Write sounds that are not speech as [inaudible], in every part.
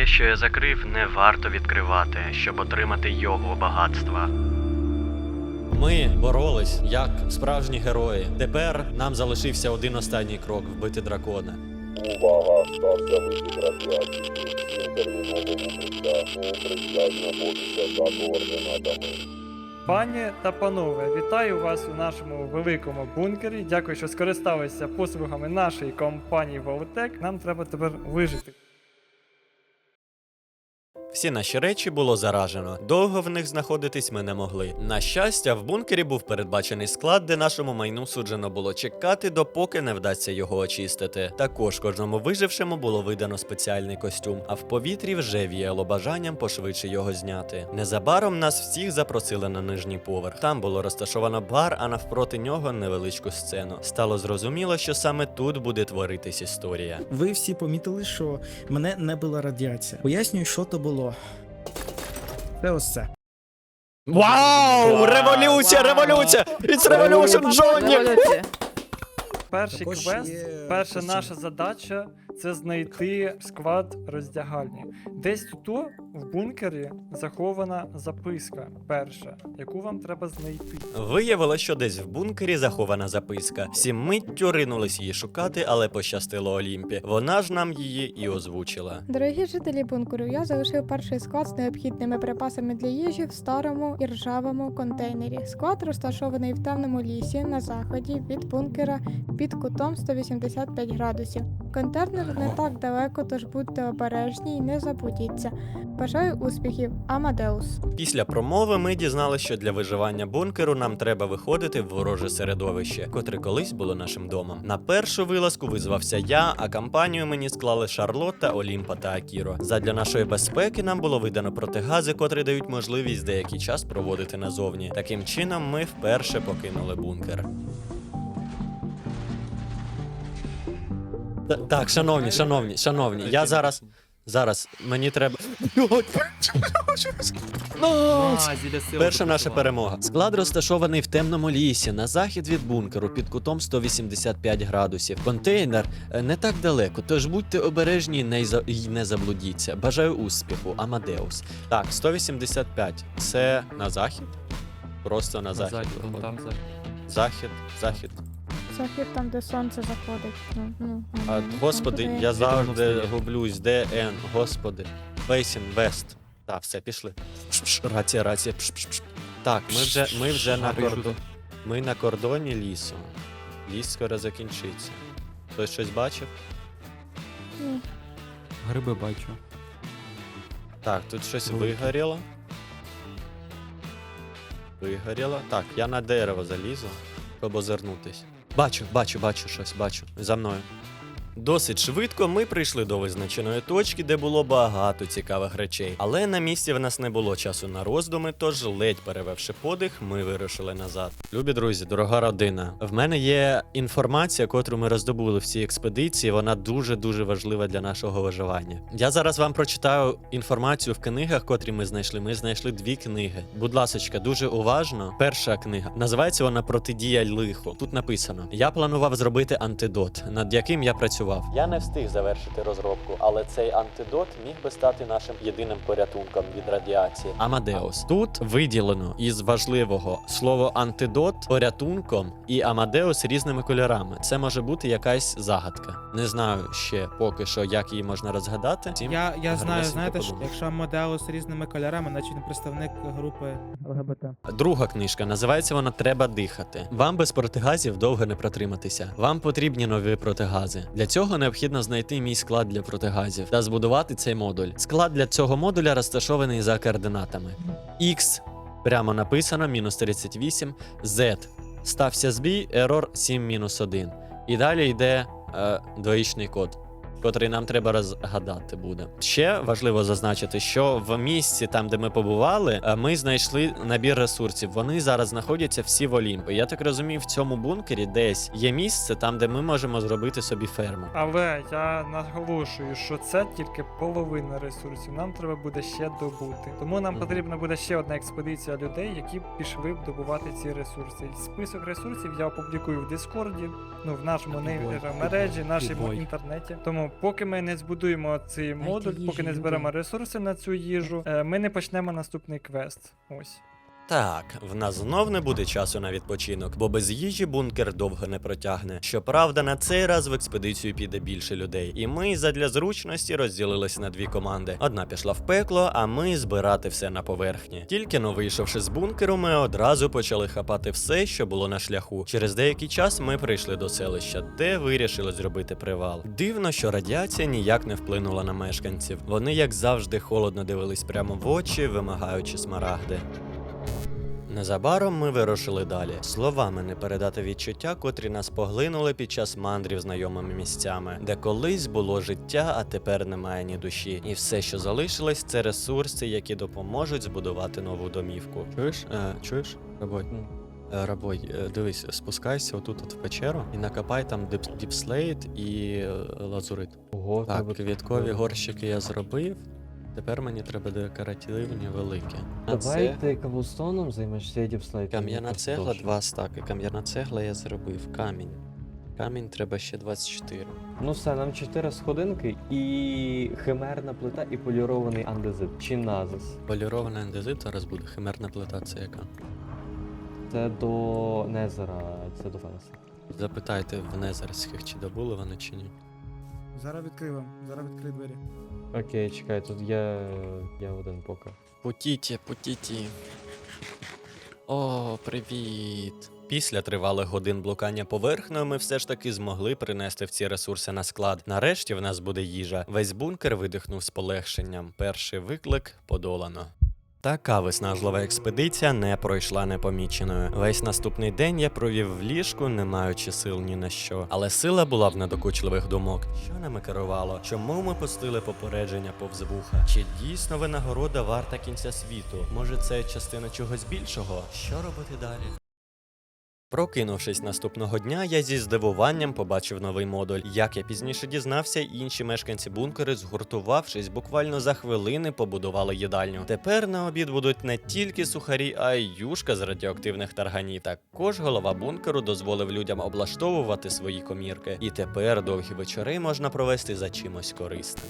Те, що я закрив, не варто відкривати, щоб отримати його багатства. Ми боролись як справжні герої. Тепер нам залишився один останній крок вбити дракона. Увага, стався вихід радіації. Всім терміновому укриття. Укриття знаходиться за координатами. Пані та панове, вітаю вас у нашому великому бункері. Дякую, що скористалися послугами нашої компанії Волтек. Нам треба тепер вижити. Всі наші речі було заражено. Довго в них знаходитись ми не могли. На щастя, в бункері був передбачений склад, де нашому майну суджено було чекати, допоки не вдасться його очистити. Також кожному вижившому було видано спеціальний костюм, а в повітрі вже віяло бажанням пошвидше його зняти. Незабаром нас всіх запросили на нижній поверх. Там було розташовано бар, а навпроти нього невеличку сцену. Стало зрозуміло, що саме тут буде творитись історія. Ви всі помітили, що мене не била радіація. Пояснюю, що то було. Це ось це. Вау! Революція! Революція! It's revolution, Джонні! Перший Також квест, є перша наша задача це знайти склад роздягальні. Десь тут в бункері захована записка, перша, яку вам треба знайти. Виявилося, що десь в бункері захована записка. Всі миттю ринулись її шукати, але пощастило Олімпі. Вона ж нам її і озвучила. Дорогі жителі бункеру, я залишив перший склад з необхідними припасами для їжі в старому і ржавому контейнері. Склад розташований в темному лісі на заході від бункера під кутом 185 градусів. Контейнер не так далеко, тож будьте обережні і не забудіться. Бажаю успіхів, Амадеус. Після промови ми дізналися, що для виживання бункеру нам треба виходити в вороже середовище, котре колись було нашим домом. На першу вилазку визвався я, а компанію мені склали Шарлотта, Олімпа та Акіро. Задля нашої безпеки нам було видано протигази, котрі дають можливість деякий час проводити назовні. Таким чином, ми вперше покинули бункер. Та- Так, шановні, шановні, шановні, я зараз. Зараз мені треба. Перша наша перемога. Склад розташований в темному лісі на захід від бункеру під кутом 185 градусів. Контейнер е, не так далеко, тож будьте обережні і не, за- і не заблудіться. Бажаю успіху, Амадеус. Так, 185. Це на захід? Просто на захід. виходить. Захід, захід. Захід там, де сонце заходить. Ну, ну, А, ну, господи, я завжди гублюсь. Де Н, господи. Бейсін, Вест. Так, все, пішли. Пш-пш, Рація, рація. Пш-пш-пш. Так, ми вже, ми вже на кордоні. Ми на кордоні лісу. Ліс скоро закінчиться. Хтось щось бачив? Ні. Гриби бачу. Так, тут щось Велике. вигоріло. Вигоріло. Так, я на дерево залізу, щоб озирнутись. Бачу, бачу, бачу щось, бачу. За мною. Досить швидко ми прийшли до визначеної точки, де було багато цікавих речей. Але на місці в нас не було часу на роздуми, тож ледь перевевши подих, ми вирушили назад. Любі друзі, дорога родина. В мене є інформація, котру ми роздобули в цій експедиції. Вона дуже дуже важлива для нашого виживання. Я зараз вам прочитаю інформацію в книгах, котрі ми знайшли. Ми знайшли дві книги. Будь ласочка, дуже уважно. Перша книга називається вона Протидія лиху. Тут написано: Я планував зробити антидот, над яким я працював. Я не встиг завершити розробку, але цей антидот міг би стати нашим єдиним порятунком від радіації. Амадеус. Тут виділено із важливого слово антидот порятунком і Амадеус різними кольорами. Це може бути якась загадка. Не знаю ще поки що, як її можна розгадати. Всім Я, я знаю, знаєте, що якщо з різними кольорами, значить він представник групи ЛГБТ. Друга книжка називається вона Треба дихати. Вам без протигазів довго не протриматися. Вам потрібні нові протигази. Для цього необхідно знайти мій склад для протигазів та збудувати цей модуль. Склад для цього модуля розташований за координатами. X прямо написано мінус 38, Z стався збій, error 7-1. І далі йде е, двоїчний код. Котрий нам треба розгадати буде. Ще важливо зазначити, що в місці, там де ми побували, е, ми знайшли набір ресурсів. Вони зараз знаходяться всі в Олімпі. Я так розумію, в цьому бункері десь є місце, там де ми можемо зробити собі ферму. Але я наголошую, що це тільки половина ресурсів. Нам треба буде ще добути. Тому нам Мгм. потрібна буде ще одна експедиція людей, які пішли б добувати ці ресурси. Список ресурсів я опублікую в Дискорді, ну в нашому нейромережі, нашому інтернеті. Тому Тому, поки ми не збудуємо цей модуль, поки не зберемо ресурси на цю їжу, е, ми не почнемо наступний квест. Ось. Так, в нас знов не буде часу на відпочинок, бо без їжі бункер довго не протягне. Щоправда, на цей раз в експедицію піде більше людей, і ми задля зручності розділились на дві команди. Одна пішла в пекло, а ми збирати все на поверхні. Тільки но вийшовши з бункеру, ми одразу почали хапати все, що було на шляху. Через деякий час ми прийшли до селища, де вирішили зробити привал. Дивно, що радіація ніяк не вплинула на мешканців. Вони, як завжди, холодно дивились прямо в очі, вимагаючи смарагди. Незабаром ми вирушили далі. Словами не передати відчуття, котрі нас поглинули під час мандрів знайомими місцями, де колись було життя, а тепер немає ні душі. І все, що залишилось, це ресурси, які допоможуть збудувати нову домівку. Чуєш? Е, чуєш? Рабой? Е, Рабой, е, дивись, спускайся отут от в печеру і накопай там дип- діпслейт і е, лазурит. Ого, Так, квіткові горщики я зробив. Тепер мені треба декоративні великі. А Давай це ти каблстоном займешся, я кам'яна цегла, два стаки. Кам'яна цегла я зробив. Камінь. Камінь треба ще 24. Ну все, нам 4 сходинки і химерна плита і полірований андезит. Чи назис. Полірований андезит зараз буде. Химерна плита це яка. Це до Незера, це до Фенеса. Запитайте в незерських, чи добули вони чи ні. Зараз відкрив вам, зараз відкрив двері. Окей, чекай, тут є. Я один поки. Путіті, путіті. О, привіт. Після тривалих годин блукання поверхнею ми все ж таки змогли принести в ці ресурси на склад. Нарешті в нас буде їжа. Весь бункер видихнув з полегшенням. Перший виклик подолано. Така виснажлива експедиція не пройшла непоміченою. Весь наступний день я провів в ліжку, не маючи сил ні на що. Але сила була в недокучливих думок. Що нами керувало? Чому ми пустили попередження повз вуха? Чи дійсно винагорода варта кінця світу? Може, це частина чогось більшого? Що робити далі? Прокинувшись наступного дня, я зі здивуванням побачив новий модуль. Як я пізніше дізнався, інші мешканці бункери, згуртувавшись, буквально за хвилини побудували їдальню. Тепер на обід будуть не тільки сухарі, а й юшка з радіоактивних тарганів. Також голова бункеру дозволив людям облаштовувати свої комірки. І тепер довгі вечори можна провести за чимось корисним.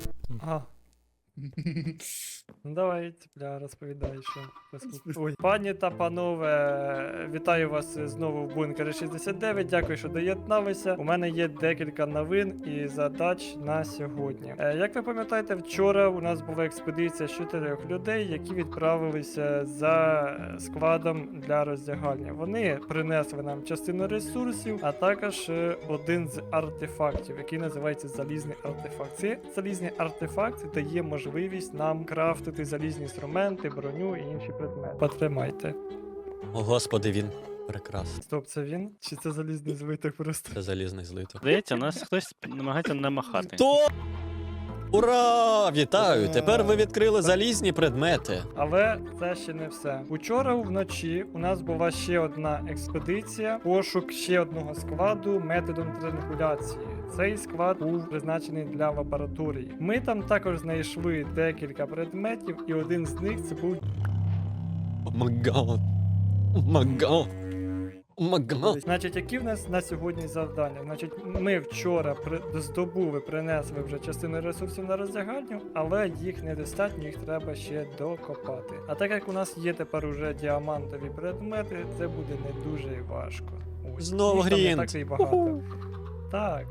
[laughs] Ну давай, тепля, розповідай, що. Ой. Пані та панове, вітаю вас знову в бункері 69. Дякую, що доєдналися. У мене є декілька новин і задач на сьогодні. Е, Як ви пам'ятаєте, вчора у нас була експедиція з чотирьох людей, які відправилися за е, складом для роздягальні. Вони принесли нам частину ресурсів, а також е, один з артефактів, який називається залізний артефакт. Цей залізний артефакт дає можливість нам крафтити залізні інструменти, броню і інші предмети. Потримайте. О, господи, він прекрасний. Стоп, це він? Чи це залізний злиток просто? Це залізний злиток. Здається, нас хтось намагається намахати. То! Ура! Вітаю! Тепер ви відкрили залізні предмети. Але це ще не все. Учора вночі у нас була ще одна експедиція, пошук ще одного складу методом трангуляції. Цей склад був призначений для лабораторії. Ми там також знайшли декілька предметів, і один з них це був О май гад. Значить, які в нас на сьогодні завдання? Значить, ми вчора при... здобули, принесли вже частину ресурсів на роздягальню, але їх недостатньо, їх треба ще докопати. А так як у нас є тепер уже діамантові предмети, це буде не дуже важко. Ось. Знову Їх там не грінд. так і багато. Так.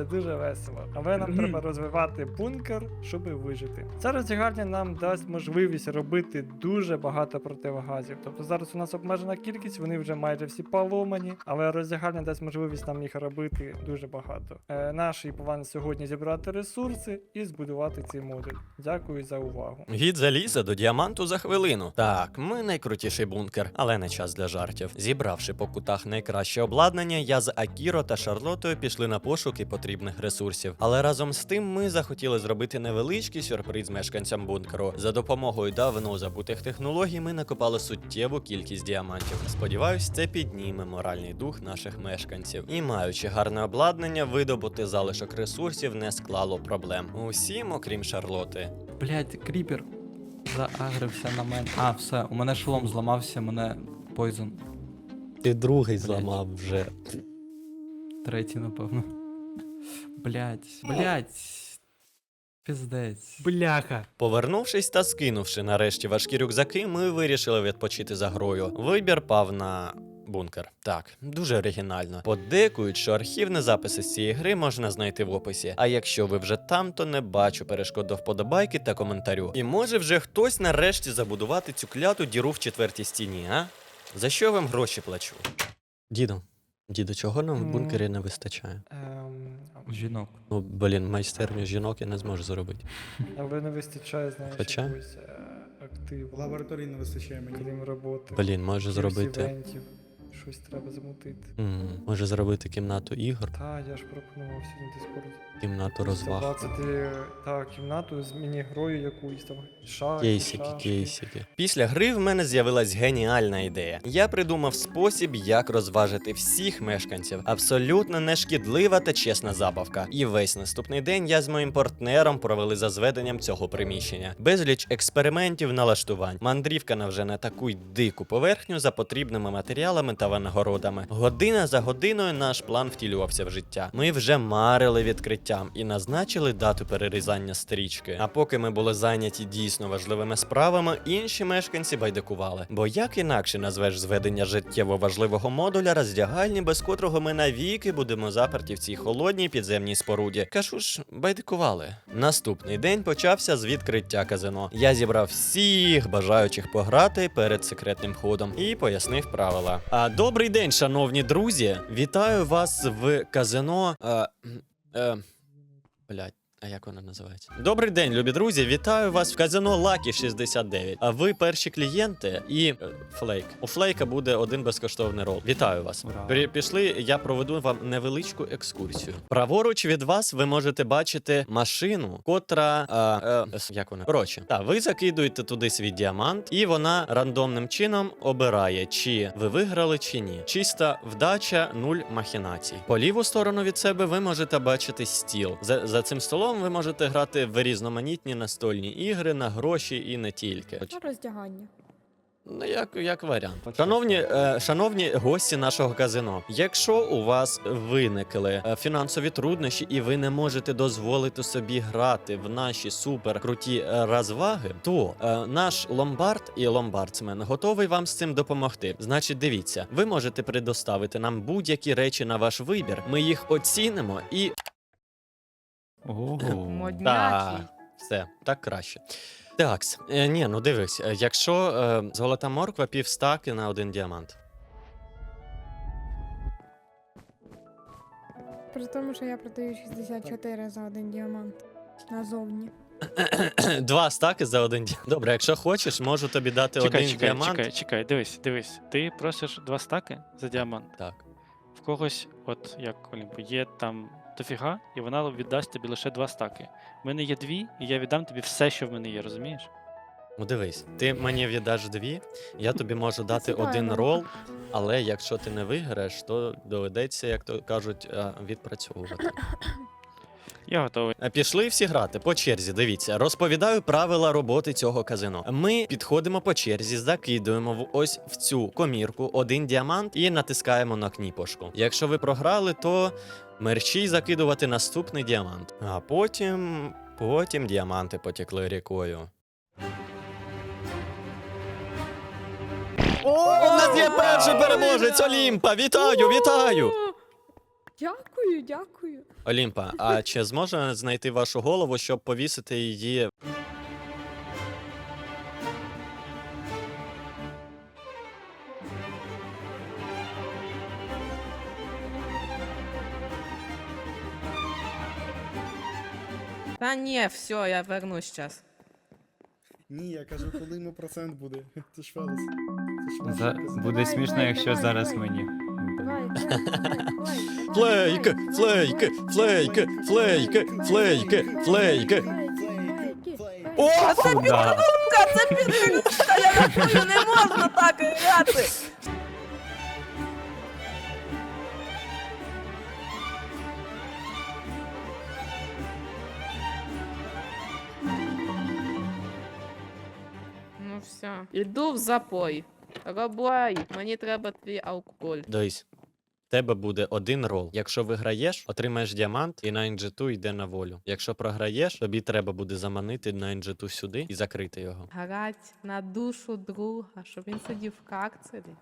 Це дуже весело, але нам треба розвивати бункер, щоб вижити. Ця роздягальня нам дасть можливість робити дуже багато противогазів. Тобто зараз у нас обмежена кількість, вони вже майже всі поломані, але роздягальня дасть можливість нам їх робити дуже багато. Е, наш план сьогодні зібрати ресурси і збудувати цей модуль. Дякую за увагу. Від заліза до діаманту за хвилину. Так, ми найкрутіший бункер, але не час для жартів. Зібравши по кутах найкраще обладнання, я з Акіро та Шарлотою пішли на пошуки потрібних ресурсів. Але разом з тим ми захотіли зробити невеличкий сюрприз мешканцям бункеру. За допомогою давно забутих технологій ми накопали суттєву кількість діамантів. Сподіваюсь, це підніме моральний дух наших мешканців. І маючи гарне обладнання, видобути залишок ресурсів не склало проблем. Усім, окрім Шарлоти. Блять, кріпер заагрився на мене. А, все, у мене шолом зламався, мене пойзон. Ти другий Блядь. зламав вже. Третій, напевно. Блять, блять, Піздець. Бляха. Повернувшись та скинувши нарешті важкі рюкзаки, ми вирішили відпочити за грою. Вибір пав на. Бункер. Так, дуже оригінально. Подекують, що архівні записи з цієї гри можна знайти в описі. А якщо ви вже там, то не бачу перешкод до вподобайки та коментарю. І може вже хтось нарешті забудувати цю кляту діру в четвертій стіні, а? За що я вам гроші плачу? Діду, діду, чого нам в бункері не вистачає? Ем, Жінок. Ну, блін, майстерню жінок я не зможу зробити. але не вистачає, знаєш, Хоча? якогось е, активу. Лабораторії не вистачає мені. Крім роботи. Блін, може Якихось зробити. івентів. Щось треба замутити. М, Може зробити кімнату ігор, Та, я ж пропонував сьогодні Discord. кімнату розваг. Забацати та, кімнату з міні-грою якусь там. Шахи, Кейсики, шашки. кейсики. Після гри в мене з'явилась геніальна ідея. Я придумав спосіб, як розважити всіх мешканців. Абсолютно нешкідлива та чесна забавка. І весь наступний день я з моїм партнером провели за зведенням цього приміщення. Безліч експериментів, налаштувань. Мандрівка на вже не таку й дику поверхню за потрібними матеріалами та винагородами. Година за годиною наш план втілювався в життя. Ми вже марили відкриттям і назначили дату перерізання стрічки. А поки ми були зайняті дійсно важливими справами, інші мешканці байдикували. Бо як інакше назвеш зведення життєво важливого модуля роздягальні, без котрого ми навіки будемо заперті в цій холодній підземній споруді. Кажу ж, байдикували. Наступний день почався з відкриття казино. Я зібрав всіх бажаючих пограти перед секретним ходом і пояснив правила. А добрий день, шановні друзі! Вітаю вас в казино. Е, е, блядь. А як вона називається? Добрий день, любі друзі! Вітаю вас в казино Лакі 69. А ви перші клієнти і е, флейк. У флейка буде один безкоштовний рол. Вітаю вас. Ура. Пішли, я проведу вам невеличку екскурсію. Праворуч від вас ви можете бачити машину, котра. е, е, як вона? Коротше, та ви закидуєте туди свій діамант, і вона рандомним чином обирає, чи ви виграли, чи ні. Чиста вдача, нуль махінацій. По ліву сторону від себе ви можете бачити стіл. За, за цим столом ви можете грати в різноманітні настольні ігри на гроші і не тільки. Роздягання. Ну, як, як варіант. Шановні, е, шановні гості нашого казино, якщо у вас виникли е, фінансові труднощі і ви не можете дозволити собі грати в наші супер круті е, розваги, то е, наш ломбард і ломбардсмен готовий вам з цим допомогти. Значить, дивіться, ви можете предоставити нам будь-які речі на ваш вибір. Ми їх оцінимо і Ого. [coughs] так, все, так краще. Так, е, ні, ну дивись, е, якщо е, золота морква півстаки на один діамант. При тому, що я продаю 64 за один діамант. Назовні. [coughs] Два стаки за один діамант. Добре, якщо хочеш, можу тобі дати Чекай, один чекай, діамант. чекай, чекай, дивись, дивись. Ти просиш два стаки за діамант. Так. В когось, от як Олімпу, є там дофіга, і вона віддасть тобі лише два стаки. В мене є дві, і я віддам тобі все, що в мене є, розумієш? Ну дивись, ти мені віддаш дві, я тобі можу дати один рол, але якщо ти не виграєш, то доведеться, як то кажуть, відпрацьовувати. Я готовий. Е, Пішли всі грати по черзі. Дивіться, розповідаю правила роботи цього казино. Ми підходимо по черзі, закидуємо в ось в цю комірку один діамант і натискаємо на кніпошку. Якщо ви програли, то мерщій закидувати наступний діамант. А потім. потім діаманти потекли рікою. О, у нас є перший переможець Олімпа! Вітаю, вітаю! Дякую, дякую. Олімпа, а чи зможе знайти вашу голову, щоб повісити її? Та ні, все, я вернусь зараз. Ні, я кажу, коли йому процент буде. [laughs] Ти ж ж За... Буде Давай, смішно, давай, якщо давай, зараз давай. мені. Давай, давай, давай, Флейки, давай, флейки, давай, флейки. флейки, флейки. О! Да. Сука, це підтримка, я рахую, не можна так грати. Все, іду в запой. Робай, мені треба твій алкоголь. Дивись, тебе буде один рол. Якщо виграєш, отримаєш діамант і на інжиту йде на волю. Якщо програєш, тобі треба буде заманити на інжиту сюди і закрити його. Грать на душу друга, щоб він сидів в карцері.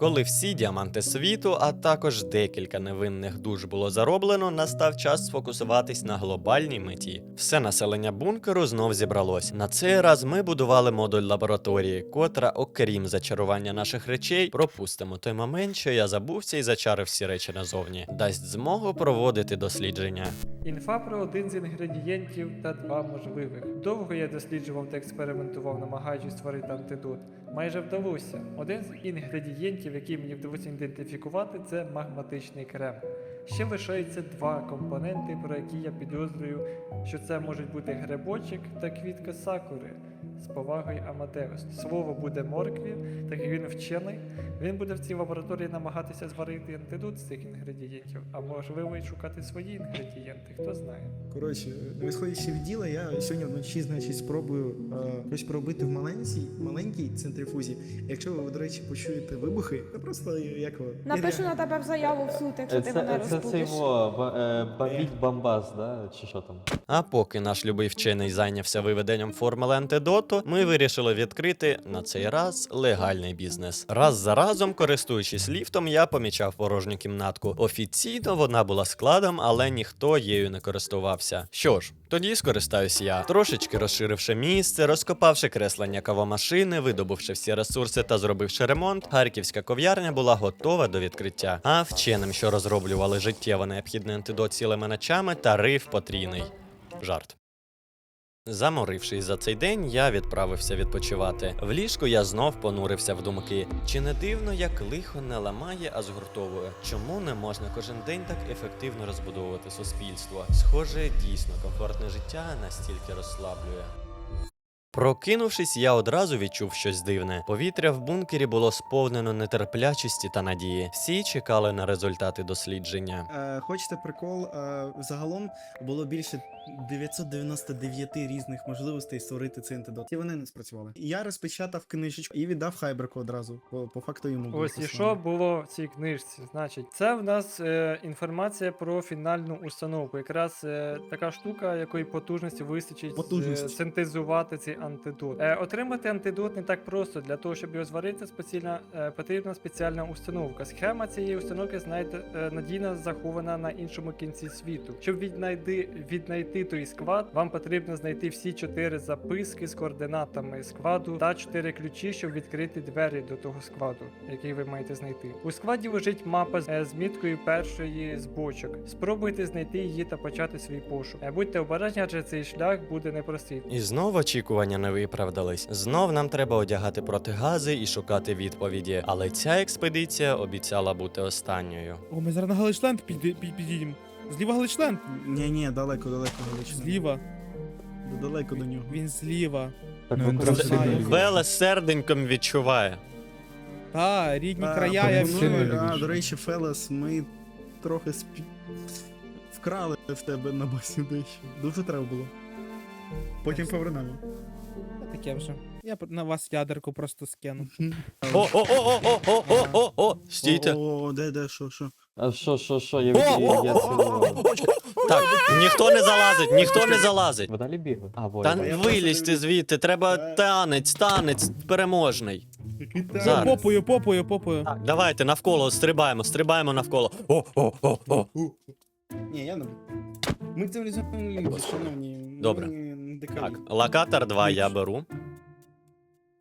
Коли всі діаманти світу, а також декілька невинних душ було зароблено, настав час сфокусуватись на глобальній меті. Все населення бункеру знов зібралось. На цей раз ми будували модуль лабораторії, котра, окрім зачарування наших речей, пропустимо той момент, що я забувся і зачарив всі речі назовні. Дасть змогу проводити дослідження. Інфа про один з інгредієнтів та два можливих. Довго я досліджував та експериментував, намагаючись створити антидот. Майже вдалося. Один з інгредієнтів, який мені вдалося ідентифікувати, це магматичний крем. Ще лишається два компоненти, про які я підозрюю, що це можуть бути грибочок та квітка сакури. З повагою Амадеус. Слово буде моркві, так як він вчений. Він буде в цій лабораторії намагатися зварити антидот з цих інгредієнтів, а можливо й шукати свої інгредієнти, хто знає. Коротше, висходячи від діла, я сьогодні вночі, значить, спробую е, щось пробити в маленькій, маленькій центрифузі. Якщо ви, до речі, почуєте вибухи, то просто як ви. Напишу на тебе в заяву в суд, якщо ти мене Це, це розбудиш. во, ба- е, бабіть бамбас, да? Чи що там? А поки наш любий вчений зайнявся виведенням формули антидоту, ми вирішили відкрити на цей раз легальний бізнес. Раз за разом, користуючись ліфтом, я помічав порожню кімнатку. Офіційно вона була складом, але ніхто її не користувався. Що ж, тоді скористаюсь я, трошечки розширивши місце, розкопавши креслення кавомашини, видобувши всі ресурси та зробивши ремонт, харківська ков'ярня була готова до відкриття. А вченим, що розроблювали життєво необхідний антидот цілими ночами, тариф потрійний. Жарт. Заморившись за цей день, я відправився відпочивати. В ліжку я знов понурився в думки. Чи не дивно, як лихо не ламає, а згуртовує? Чому не можна кожен день так ефективно розбудовувати суспільство? Схоже, дійсно комфортне життя настільки розслаблює. Прокинувшись, я одразу відчув щось дивне. Повітря в бункері було сповнено нетерплячості та надії. Всі чекали на результати дослідження. Е, хочете прикол? Е, загалом було більше 999 різних можливостей створити цей антидот. І вони не спрацювали. Я розпечатав книжечку і віддав Хайберку одразу. По, по факту йому було Ось і що було в цій книжці. Значить, це в нас е, інформація про фінальну установку. Якраз е, така штука, якої потужності вистачить Потужності. е, синтезувати цей антидот. Е, отримати антидот не так просто. Для того, щоб його зварити, спеціальна, е, потрібна спеціальна установка. Схема цієї установки, знаєте, е, надійно захована на іншому кінці світу. Щоб віднайти, віднайти той склад, вам потрібно знайти всі чотири записки з координатами складу та чотири ключі, щоб відкрити двері до того складу, який ви маєте знайти. У складі лежить мапа з, е, міткою першої з бочок. Спробуйте знайти її та почати свій пошук. Е, Будьте обережні, адже цей шлях буде непростий. І знов очікування не виправдались. Знов нам треба одягати протигази і шукати відповіді. Але ця експедиція обіцяла бути останньою. О, ми зараз на Галичленд підійдемо. Зліва Галичленд. Ні, ні, далеко, далеко, далеко. Зліва. Далеко до нього. Він зліва. Так, Ну, він знає. любите. Серденьком відчуває. Та, рідні А, края, я пропоную, всі. а, до речі, Фелес, ми трохи спі... вкрали в тебе на басі дещо. Дуже треба було. Потім повернемо. Таке вже. Я пр- на вас ядерку просто скину. О, о, о, о, о, о, о, о, стійте. О, о, де, де, що, що? А що, що, що, я, я, я о. Так, ніхто не залазить, ніхто не залазить. Ви далі бігли? А, Та я вилізьте просто- звідти, треба танець, танець переможний. Який там? Зараз. Попою, попою, попою. Так, давайте навколо стрибаємо, стрибаємо навколо. О, о, о, о. Ні, я не. Ми цивілізовані люди, шановні. Добре. Ми не дикарі. Так, локатор 2 я беру.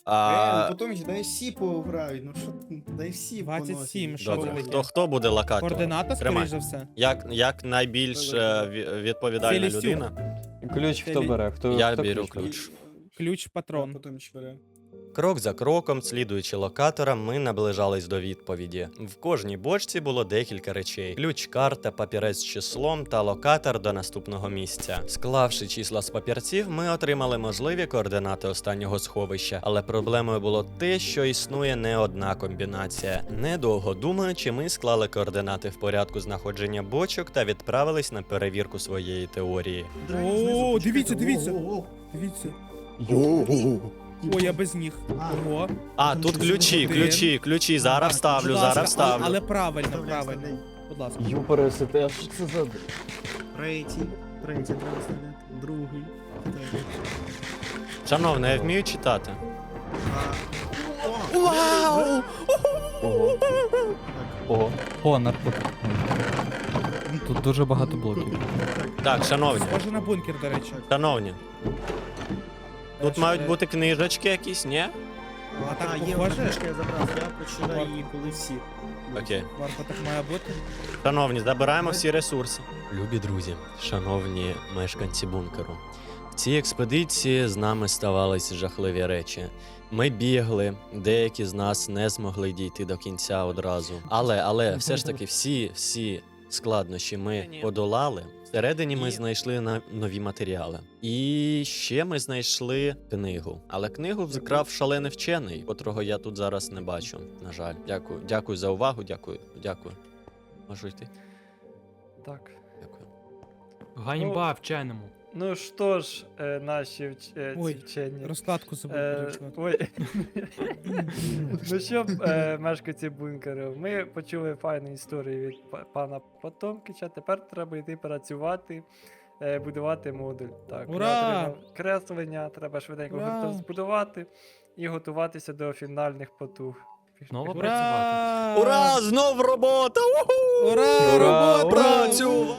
Е, А, ну потім ж дай всі пограють, ну що, ти, дай всі 27, поносять. що добре, це хто, хто буде локатором? Координата, Тримай. скоріш за все. Як, як найбільш е, ві- відповідальна Фелісюк. людина, Ключ хто бере? Хто, я хто беру ключ бере? ключ. Ключ патрон. потім бере. Крок за кроком, слідуючи локаторам, ми наближались до відповіді. В кожній бочці було декілька речей: ключ, карта, папірець з числом та локатор до наступного місця. Склавши числа з папірців, ми отримали можливі координати останнього сховища. Але проблемою було те, що існує не одна комбінація. Недовго думаючи, ми склали координати в порядку знаходження бочок та відправились на перевірку своєї теорії. О, почекайте. дивіться, дивіться. О, о, о. Я без ніг. А. Ого. А, тут ключі, Один. ключі, ключі. Зараз вставлю, Будь ласка, зараз вставлю. Але правильно, правильно. Будь ласка. Юпере СТ, а що це за. Третій, третій треба. Другий. третій. Шановне, я вмію читати. А, о, Вау! Ого. Ого. О, наркотик. Тут дуже багато блоків. Так, шановні, Схоже на бункер, до речі. шановні. Тут мають бути книжечки якісь, ні? А так є одна книжка, я забрав, я прочитаю її, коли всі. Окей. Варто так має бути. Шановні, забираємо всі ресурси. Любі друзі, шановні мешканці бункеру. В цій експедиції з нами ставались жахливі речі. Ми бігли, деякі з нас не змогли дійти до кінця одразу. Але, але все ж таки, всі, всі складнощі ми подолали. Всередині ми знайшли на- нові матеріали. І ще ми знайшли книгу. Але книгу вкрав шалений вчений, котрого я тут зараз не бачу. На жаль, дякую. Дякую за увагу. Дякую. Дякую. Можу йти? Так. Дякую. Ганьба вченому. Ну що ж, е, наші вч... е, ці Ой, вчені. Розкладку забув. Е, ой. ну що, е, мешканці бункеру, ми почули файну історію від па- пана Потомкича. Тепер треба йти працювати, е, будувати модуль. Так, я Ура! отримав креслення, треба швиденько Ура! гуртом збудувати і готуватися до фінальних потуг. Піш- піш- Ура! Ура! Знов робота! Ура! Ура! Робота! Працю!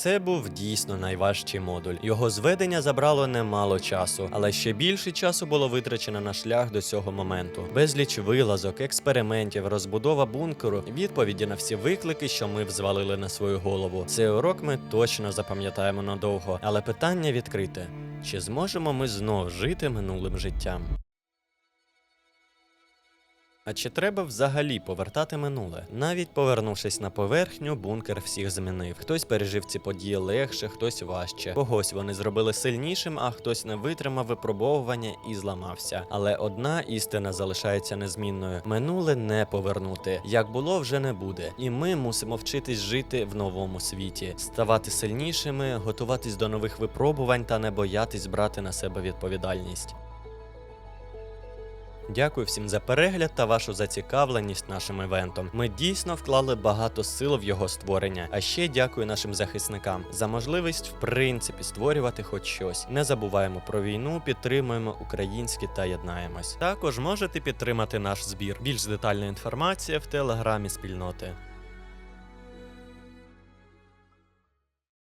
Це був дійсно найважчий модуль. Його зведення забрало немало часу, але ще більше часу було витрачено на шлях до цього моменту. Безліч вилазок, експериментів, розбудова бункеру, відповіді на всі виклики, що ми взвалили на свою голову. Цей урок ми точно запам'ятаємо надовго, але питання відкрите: чи зможемо ми знов жити минулим життям? А чи треба взагалі повертати минуле? Навіть повернувшись на поверхню, бункер всіх змінив. Хтось пережив ці події легше, хтось важче. Когось вони зробили сильнішим, а хтось не витримав випробовування і зламався. Але одна істина залишається незмінною: минуле не повернути. Як було, вже не буде. І ми мусимо вчитись жити в новому світі, ставати сильнішими, готуватись до нових випробувань та не боятись брати на себе відповідальність. Дякую всім за перегляд та вашу зацікавленість нашим івентом. Ми дійсно вклали багато сил в його створення. А ще дякую нашим захисникам за можливість в принципі створювати хоч щось. Не забуваємо про війну, підтримуємо українське та єднаємось. Також можете підтримати наш збір. Більш детальна інформація в телеграмі спільноти.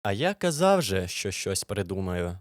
А я казав же, що щось придумаю.